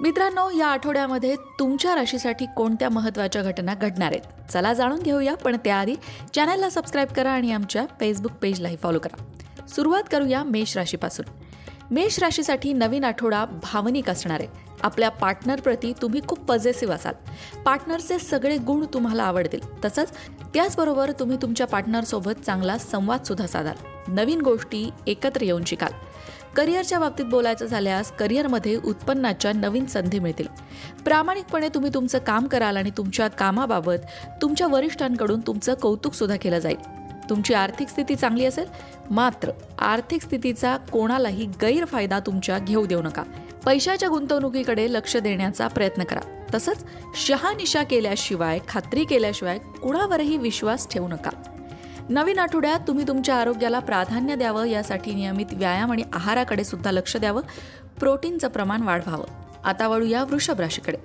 मित्रांनो या आठवड्यामध्ये तुमच्या राशीसाठी कोणत्या महत्त्वाच्या घटना घडणार आहेत? चला जाणून घेऊया पण त्याआधी चॅनलला सबस्क्राईब करा आणि आमच्या फेसबुक पेजलाही फॉलो करा. सुरुवात करूया मेष राशीपासून. मेष राशीसाठी नवीन आठवडा भावनिक असणार आहे. आपल्या पार्टनरप्रती तुम्ही खूप पॉझिटिव्ह असाल. पार्टनरचे सगळे गुण तुम्हाला आवडतील. तसंच त्याचबरोबर तुम्ही तुमच्या पार्टनरसोबत चांगला संवादसुद्धा साधाल. नवीन गोष्टी एकत्र येऊन शिकाल. करिअरच्या बाबतीत बोलायचं झाल्यास करिअरमध्ये उत्पन्नाच्या नवीन संधी मिळतील. प्रामाणिकपणे तुम्ही तुमचं काम कराल आणि तुमच्या कामाबाबत तुमच्या वरिष्ठांकडून तुमचं कौतुकसुद्धा केलं जाईल. तुमची आर्थिक स्थिती चांगली असेल मात्र आर्थिक स्थितीचा कोणालाही गैरफायदा तुमच्या घेऊ देऊ नका. पैशाच्या गुंतवणुकीकडे लक्ष देण्याचा प्रयत्न करा. तसंच शहानिशा केल्याशिवाय खात्री केल्याशिवाय कुणावरही विश्वास ठेवू नका. नवीन आठवड्यात तुम्ही तुमच्या आरोग्याला प्राधान्य द्यावं यासाठी नियमित व्यायाम आणि आहाराकडे सुद्धा लक्ष द्यावं. प्रोटीनचं प्रमाण वाढवावं. आता वळूया वृषभ राशीकडे.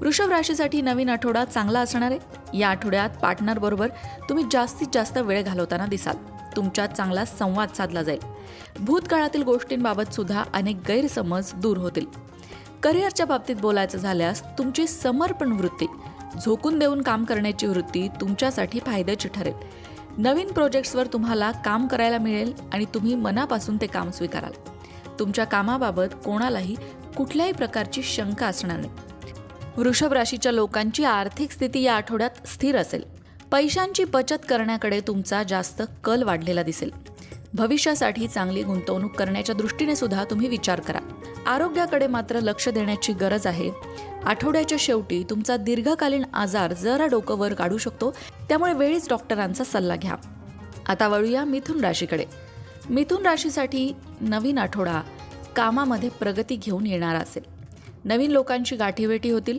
वृषभ राशीसाठी नवीन आठवडा चांगला असणार आहे. या आठवड्यात पार्टनरबरोबर तुम्ही जास्तीत जास्त वेळ घालवताना दिसाल. तुमच्यात चांगला संवाद साधला जाईल. भूतकाळातील गोष्टींबाबत सुद्धा अनेक गैरसमज दूर होतील. करिअरच्या बाबतीत बोलायचं झाल्यास तुमची समर्पण वृत्ती झोकून देऊन काम करण्याची वृत्ती तुमच्यासाठी फायद्याची ठरेल. नवीन प्रोजेक्ट्सवर तुम्हाला काम करायला मिळेल आणि तुम्ही मनापासून ते काम स्वीकाराल. तुमच्या कामाबाबत कोणालाही कुठल्याही प्रकारची शंका असणार नाही. वृषभ राशीच्या लोकांची आर्थिक स्थिती या आठवड्यात स्थिर असेल. पैशांची बचत करण्याकडे तुमचा जास्त कल वाढलेला दिसेल. भविष्यासाठी चांगली गुंतवणूक करण्याच्या दृष्टीने सुद्धा तुम्ही विचार करा. आरोग्याकडे मात्र लक्ष देण्याची गरज आहे. आठवड्याच्या शेवटी तुमचा दीर्घकालीन आजार जरा डोकं वर काढू शकतो त्यामुळे वेळीच डॉक्टरांचा सल्ला घ्या. आता वळूया मिथुन राशीकडे. मिथुन राशीसाठी नवीन आठवडा कामामध्ये प्रगती घेऊन येणारा असेल. नवीन लोकांची गाठीभेटी होतील.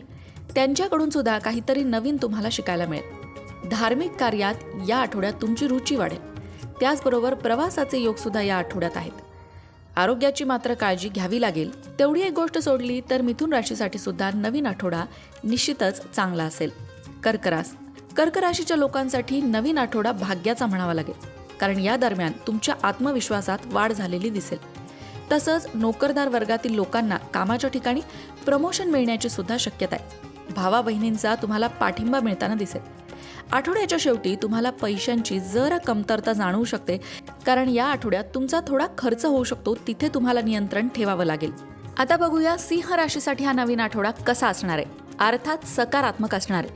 त्यांच्याकडून सुद्धा काहीतरी नवीन तुम्हाला शिकायला मिळेल. धार्मिक कार्यात या आठवड्यात तुमची रुची वाढेल. त्याचबरोबर प्रवासाचे योगसुद्धा या आठवड्यात आहेत. आरोग्याची मात्र काळजी घ्यावी लागेल. तेवढी एक गोष्ट सोडली तर मिथुन राशीसाठी सुद्धा नवीन आठवडा निश्चितच चांगला असेल. कर्करास. कर्क राशीच्या लोकांसाठी नवीन आठवडा भाग्याचा म्हणावा लागेल. कारण या दरम्यान तुमच्या आत्मविश्वासात वाढ झालेली दिसेल. तसंच नोकरदार वर्गातील लोकांना कामाच्या ठिकाणी प्रमोशन मिळण्याची सुद्धा शक्यता आहे. भावा बहिणींचा तुम्हाला पाठिंबा मिळताना दिसेल. आठवड्याच्या शेवटी तुम्हाला पैशांची जरा कमतरता जाणवू शकते. कारण या आठवड्यात तुमचा थोडा खर्च होऊ शकतो तिथे तुम्हाला नियंत्रण ठेवावं लागेल. आता बघूया सिंह राशीसाठी हा नवीन आठवडा कसा असणार आहे. अर्थात सकारात्मक असणार आहे.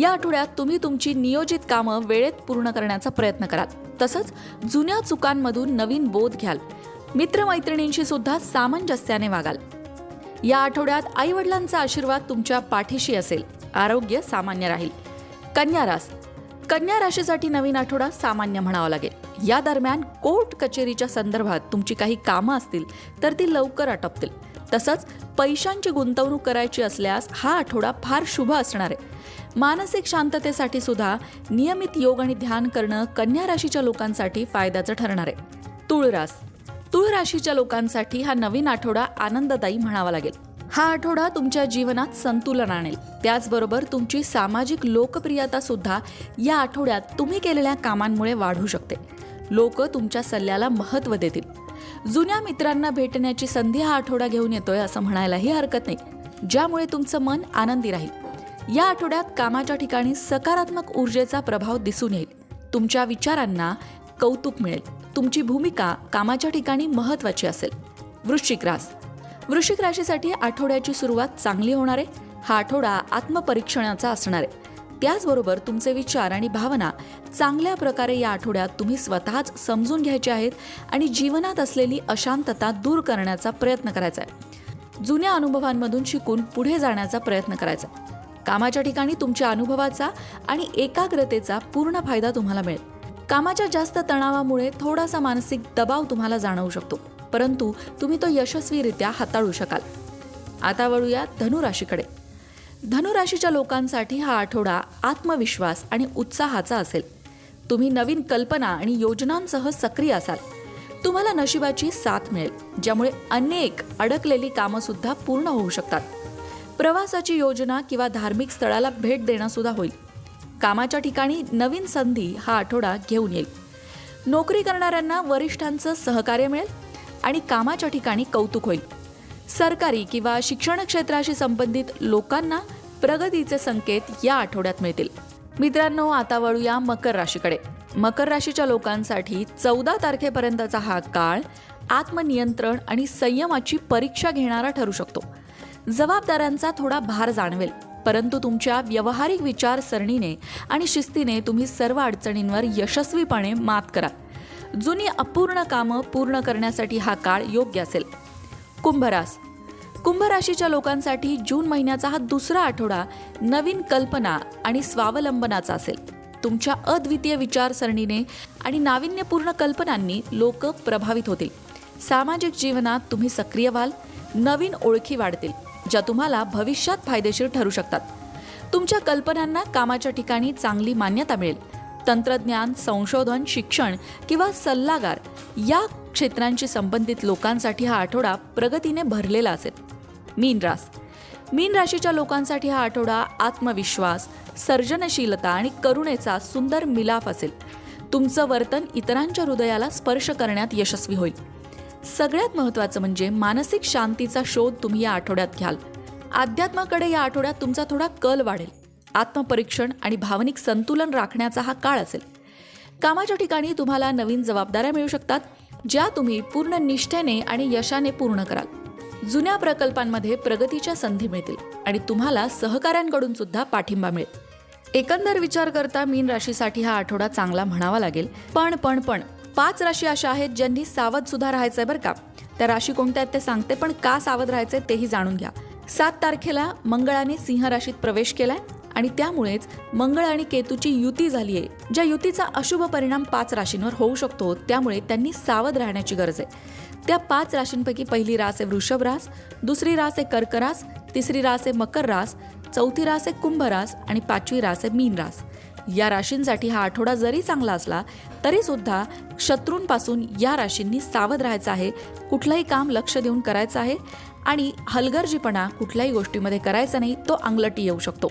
या आठवड्यात तुम्ही तुमची नियोजित कामं वेळेत पूर्ण करण्याचा प्रयत्न कराल. तसंच जुन्या चुकांमधून नवीन बोध घ्याल. मित्रमैत्रिणींशी सुद्धा सामंजस्याने वागाल. या आठवड्यात आई वडिलांचा आशीर्वाद तुमच्या पाठीशी असेल. आरोग्य सामान्य राहील. कन्या रास कन्या राशीसाठी नवीन आठवडा सामान्य म्हणावा लागेल. या दरम्यान कोर्ट कचेरीच्या संदर्भात तुमची काही कामं असतील तर ती लवकर आटपतील. तसंच पैशांची गुंतवणूक करायची असल्यास हा आठवडा फार शुभ असणार आहे. मानसिक शांततेसाठी सुद्धा नियमित योग आणि ध्यान करणं कन्या राशीच्या लोकांसाठी फायद्याचं ठरणार आहे. तुळ रास तुळ राशीच्या लोकांसाठी हा नवीन आठवडा आनंददायी म्हणावा लागेल. हा आठवडा तुमच्या जीवनात संतुलन आणेल. त्याचबरोबर तुमची सामाजिक लोकप्रियता सुद्धा या आठवड्यात तुम्ही केलेल्या कामांमुळे वाढू शकते. लोक तुमच्या सल्ल्याला महत्त्व देतील. जुन्या मित्रांना भेटण्याची संधी हा आठवडा घेऊन येतोय असं म्हणायलाही हरकत नाही. ज्यामुळे तुमचं मन आनंदी राहील. या आठवड्यात कामाच्या ठिकाणी सकारात्मक ऊर्जेचा प्रभाव दिसून येईल. तुमच्या विचारांना कौतुक मिळेल. तुमची भूमिका कामाच्या ठिकाणी महत्त्वाची असेल. वृश्चिक रास. वृश्चिक राशीसाठी आठवड्याची सुरुवात चांगली होणार आहे. हा आठवडा आत्मपरीक्षणाचा असणार आहे. त्याचबरोबर तुमचे विचार आणि भावना चांगल्या प्रकारे या आठवड्यात तुम्ही स्वतःच समजून घ्यायचे आहेत आणि जीवनात असलेली अशांतता दूर करण्याचा प्रयत्न करायचा आहे. जुन्या अनुभवांमधून शिकून पुढे जाण्याचा प्रयत्न करायचा कामाच्या ठिकाणी तुमच्या अनुभवाचा आणि एकाग्रतेचा पूर्ण फायदा तुम्हाला मिळेल. कामाच्या जास्त तणावामुळे थोडासा मानसिक दबाव तुम्हाला जाणवू शकतो. परंतु तुम्ही तो यशस्वीरित्या हाताळू शकाल. आता वळूया धनुराशीकडे. धनुराशीच्या लोकांसाठी हा आठवडा आत्मविश्वास आणि उत्साहाचा असेल. तुम्ही नवीन कल्पना आणि योजनांसह सक्रिय असाल. तुम्हाला नशिबाची साथ मिळेल ज्यामुळे अनेक अडकलेली कामंसुद्धा पूर्ण होऊ शकतात. प्रवासाची योजना किंवा धार्मिक स्थळाला भेट देणंसुद्धा होईल. कामाच्या ठिकाणी नवीन संधी हा आठवडा घेऊन येईल. नोकरी करणाऱ्यांना वरिष्ठांचं सहकार्य मिळेल आणि कामाच्या ठिकाणी कौतुक होईल. सरकारी किंवा शिक्षण क्षेत्राशी संबंधित लोकांना प्रगतीचे संकेत या आठवड्यात मिळतील. मित्रांनो आता वळूया मकर राशीकडे. मकर राशीच्या लोकांसाठी चौदा तारखेपर्यंतचा हा काळ आत्मनियंत्रण आणि संयमाची परीक्षा घेणारा ठरू शकतो. जबाबदाऱ्यांचा थोडा भार जाणवेल परंतु तुमच्या व्यावहारिक विचारसरणीने आणि शिस्तीने तुम्ही सर्व अडचणींवर यशस्वीपणे मात करा. जुनी अपूर्ण कामं पूर्ण करण्यासाठी हा काळ योग्य असेल. कुंभरास. कुंभ राशीच्या लोकांसाठी जून महिन्याचा हा दुसरा आठवडा नवीन कल्पना आणि स्वावलंबनाचा असेल. तुमच्या अद्वितीय विचारसरणीने आणि नाविन्यपूर्ण कल्पनांनी लोक प्रभावित होतील. सामाजिक जीवनात तुम्ही सक्रिय व्हाल नवीन ओळखी वाढतील ज्या तुम्हाला भविष्यात फायदेशीर ठरू शकतात. तुमच्या कल्पनांना कामाच्या ठिकाणी चांगली मान्यता मिळेल. तंत्रज्ञान संशोधन शिक्षण किंवा सल्लागार या क्षेत्रांशी संबंधित लोकांसाठी हा आठवडा प्रगतीने भरलेला असेल. मीन रास. मीन राशीच्या लोकांसाठी हा आठवडा आत्मविश्वास सर्जनशीलता आणि करुणेचा सुंदर मिलाफ असेल. तुमचं वर्तन इतरांच्या हृदयाला स्पर्श करण्यात यशस्वी होईल. सगळ्यात महत्त्वाचं म्हणजे मानसिक शांतीचा शोध तुम्ही या आठवड्यात घ्याल. अध्यात्माकडे या आठवड्यात तुमचा थोडा कल वाढेल. आत्मपरीक्षण आणि भावनिक संतुलन राखण्याचा हा काळ असेल. कामाच्या ठिकाणी तुम्हाला नवीन जबाबदाऱ्या मिळू शकतात ज्या तुम्ही पूर्ण निष्ठेने आणि यशाने पूर्ण कराल. जुन्या प्रकल्पांमध्ये प्रगतीच्या संधी मिळतील आणि तुम्हाला सहकाऱ्यांकडून सुद्धा पाठिंबा मिळेल. एकंदर विचार करता मीन राशीसाठी हा आठवडा चांगला म्हणावा लागेल. पण पण पण पाच राशी अशा आहेत ज्यांनी सावध सुद्धा राहायचंय बरं का? त्या राशी कोणत्या आहेत ते सांगते पण का सावध राहायचंय तेही जाणून घ्या. सात तारखेला मंगळाने सिंह राशीत प्रवेश केलाय. आणि त्यामुळेच मंगळ आणि केतूची युती झाली आहे. ज्या युतीचा अशुभ परिणाम पाच राशींवर होऊ शकतो त्यामुळे त्यांनी सावध राहण्याची गरज आहे. त्या पाच राशींपैकी पहिली रास आहे वृषभ रास दुसरी रास आहे कर्क रास तिसरी रास आहे मकर रास चौथी रास आहे कुंभ रास आणि पाचवी रास आहे मीन रास. या राशींसाठी हा आठवडा जरी चांगला असला तरी सुद्धा शत्रूंपासून या राशींनी सावध राहायचं आहे कुठलंही काम लक्ष देऊन करायचं आहे आणि हलगर्जीपणा कुठल्याही गोष्टीमध्ये करायचा नाही तो अंगलटी येऊ शकतो.